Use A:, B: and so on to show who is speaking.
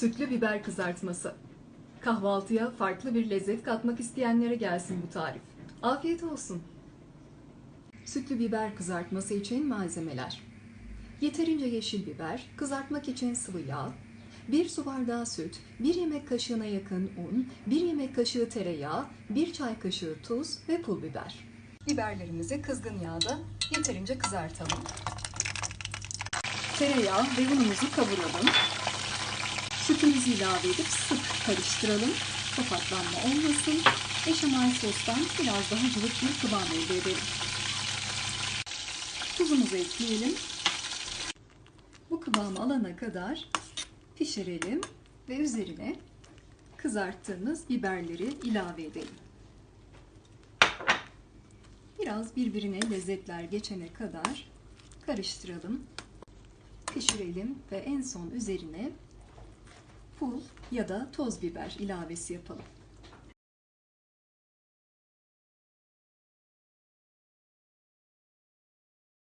A: Sütlü biber kızartması. Kahvaltıya farklı bir lezzet katmak isteyenlere gelsin bu tarif. Afiyet olsun. Sütlü biber kızartması için malzemeler. Yeterince yeşil biber, kızartmak için sıvı yağ, 1 su bardağı süt, 1 yemek kaşığına yakın un, 1 yemek kaşığı tereyağı, 1 çay kaşığı tuz ve pul biber. Biberlerimizi kızgın yağda yeterince kızartalım. Tereyağı ve unumuzu kavuralım. Sütümüzü ilave edip sık karıştıralım. Topaklanma olmasın. Beşamel sostan biraz daha cıvık bir kıvam elde edelim. Tuzumuzu ekleyelim. Bu kıvamı alana kadar pişirelim ve üzerine kızarttığımız biberleri ilave edelim. Biraz birbirine lezzetler geçene kadar karıştıralım, pişirelim ve en son üzerine pul ya da toz biber ilavesi yapalım.